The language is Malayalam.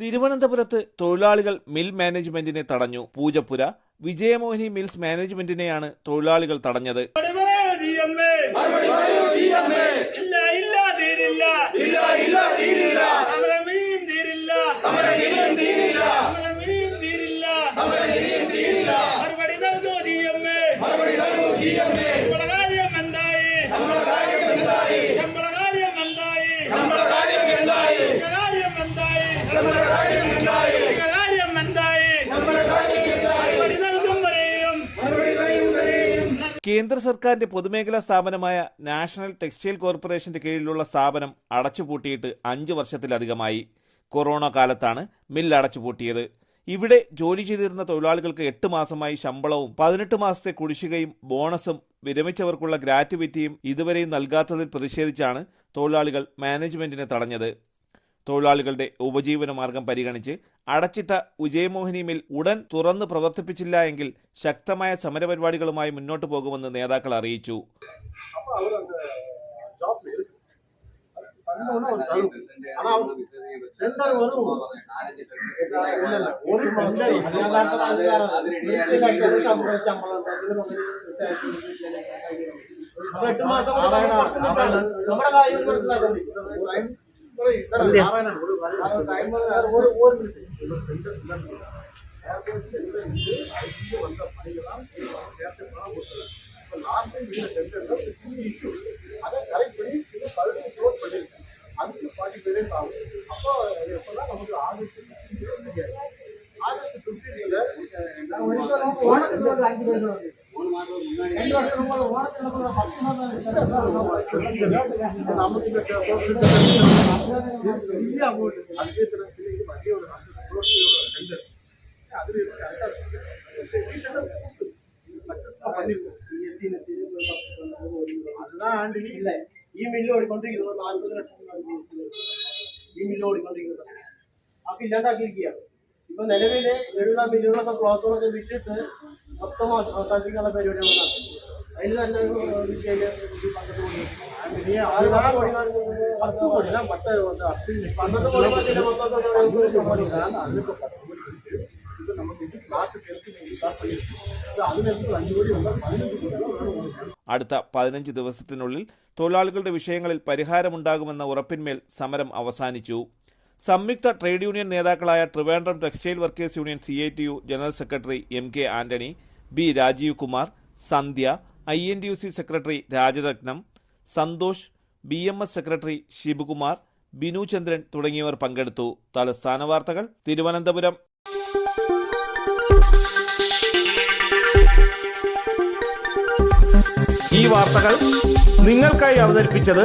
തിരുവനന്തപുരത്ത് തൊഴിലാളികൾ മിൽ മാനേജ്മെന്റിനെ തടഞ്ഞു. പൂജപ്പുര വിജയമോഹിനി മിൽസ് മാനേജ്മെന്റിനെയാണ് തൊഴിലാളികൾ തടഞ്ഞത്. മറുപടി പറയൂ GMA. ഇല്ല ഇല്ല തീരില്ല. ഇല്ല ഇല്ല തീരില്ല. സമരം ഇനിയും തീരില്ല. സമരം ഇനിയും തീരില്ല. സമരം ഇനിയും തീരില്ല. സമരം ഇനിയും തീരില്ല. മറുപടി നൽകൂ GMA. മറുപടി നൽകൂ GMA. ശമ്പള കാര്യം എന്തായി? ശമ്പള കാര്യം എന്തായി? ശമ്പള കാര്യം എന്തായി ശമ്പള കാര്യം എന്തായി കാര്യം എന്തായി ശമ്പള കാര്യം എന്തായി കാര്യം എന്തായി ശമ്പള കാര്യം എന്തായി മറുപടി നൽകും വരെയും മറുപടി നൽകും വരെയും കേന്ദ്ര സർക്കാരിന്റെ പൊതുമേഖലാ സ്ഥാപനമായ നാഷണൽ ടെക്സ്റ്റൈൽ കോർപ്പറേഷന്റെ കീഴിലുള്ള സ്ഥാപനം അടച്ചുപൂട്ടിയിട്ട് അഞ്ച് വർഷത്തിലധികമായി കൊറോണ കാലത്താണ് മിൽ അടച്ചുപൂട്ടിയത്. ഇവിടെ ജോലി ചെയ്തിരുന്ന തൊഴിലാളികൾക്ക് എട്ട് മാസമായി ശമ്പളവും പതിനെട്ട് മാസത്തെ കുടിശ്ശികയും ബോണസും വിരമിച്ചവർക്കുള്ള ഗ്രാറ്റുവിറ്റിയും ഇതുവരെയും നൽകാത്തതിൽ പ്രതിഷേധിച്ചാണ് തൊഴിലാളികൾ മാനേജ്മെന്റിനെ തടഞ്ഞത്. തൊഴിലാളികളുടെ ഉപജീവന മാർഗം പരിഗണിച്ച് അടച്ചിട്ട വിജയമോഹിനി മിൽ ഉടൻ തുറന്ന് പ്രവർത്തിപ്പിച്ചില്ല എങ്കിൽ ശക്തമായ സമരപരിപാടികളുമായി മുന്നോട്ട് പോകുമെന്ന് നേതാക്കൾ അറിയിച്ചു. നമ്മുടെ കാര്യം அதுக்கு ஃபார்ட்டி ஃபைவ் டேஸ் ஆகும். அப்போ எப்போல்லாம் நமக்கு ஆகஸ்ட் ஆகஸ்ட் ஃபிஃப்டீனில் நான் അഞ്ച് പേര് വന്നു. രണ്ട് വർഷം മുമ്പ് ഓണത്തിന് നമ്മൾ പത്ത് മാസം நமக்கு இந்த பெரிய அமௌண்ட் அதுக்கே தெரிஞ்சு இது மத்திய ஒரு டெண்டர் அது கரெக்டாக சக்ஸஸ்ஃபுல்லாக பண்ணிருக்கோம் அதுதான் ஆண்டு ഇല്ല ഈ മില്ല് ഓടിക്കൊണ്ടിരിക്കുന്നത് നാൽപ്പത് ലക്ഷം രൂപ ജീവിച്ചത്. ഈ മില്ല് ഓടിക്കൊണ്ടിരിക്കുന്നത് അതൊക്കെ ഇല്ലാണ്ടാക്കിയിരിക്കുകയാണ് ഇപ്പൊ നിലവില് ഉള്ള മില്ലുകളൊക്കെ ക്ലോത്തുകളൊക്കെ വിറ്റിട്ട് ഇത് ക്ലാസ് സ്റ്റാർട്ട് അടുത്ത പതിനഞ്ച് ദിവസത്തിനുള്ളിൽ തൊഴിലാളികളുടെ വിഷയങ്ങളിൽ പരിഹാരമുണ്ടാകുമെന്ന ഉറപ്പിന്മേൽ സമരം അവസാനിച്ചു സംയുക്ത ട്രേഡ് യൂണിയൻ നേതാക്കളായ Trivandrum textile workers union C general secretary M K Antony B Rajeev Kumar Sandhya I N T U C secretary Rajarathnam Santhosh B M S secretary Sivakumar Binu Chandran തുടങ്ങിയവർ പങ്കെടുത്തു. തലസ്ഥാന വാർത്തകൾ തിരുവനന്തപുരം. ഈ വാർത്തകൾ നിങ്ങൾക്കായി അവതരിപ്പിച്ചത്